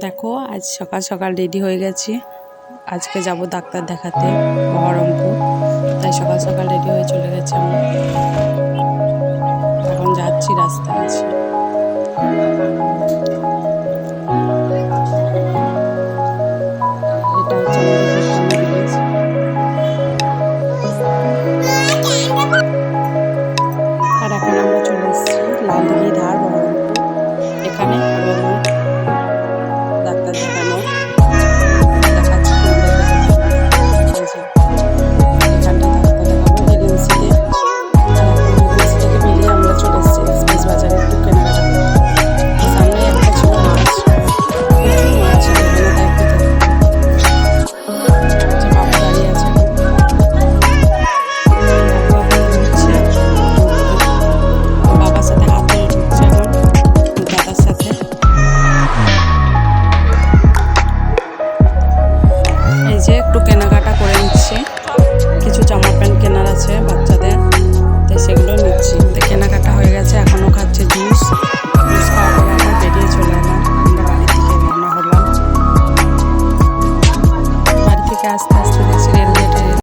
দেখো, আজ সকাল সকাল রেডি হয়ে গেছি। আজকে যাব ডাক্তার দেখাতে, বহরমপুর। তাই সকাল সকাল রেডি হয়ে চলে গেছে আমরা। এখন যাচ্ছি রাস্তায় আছি। যে একটু কেনাকাটা করে নিচ্ছে।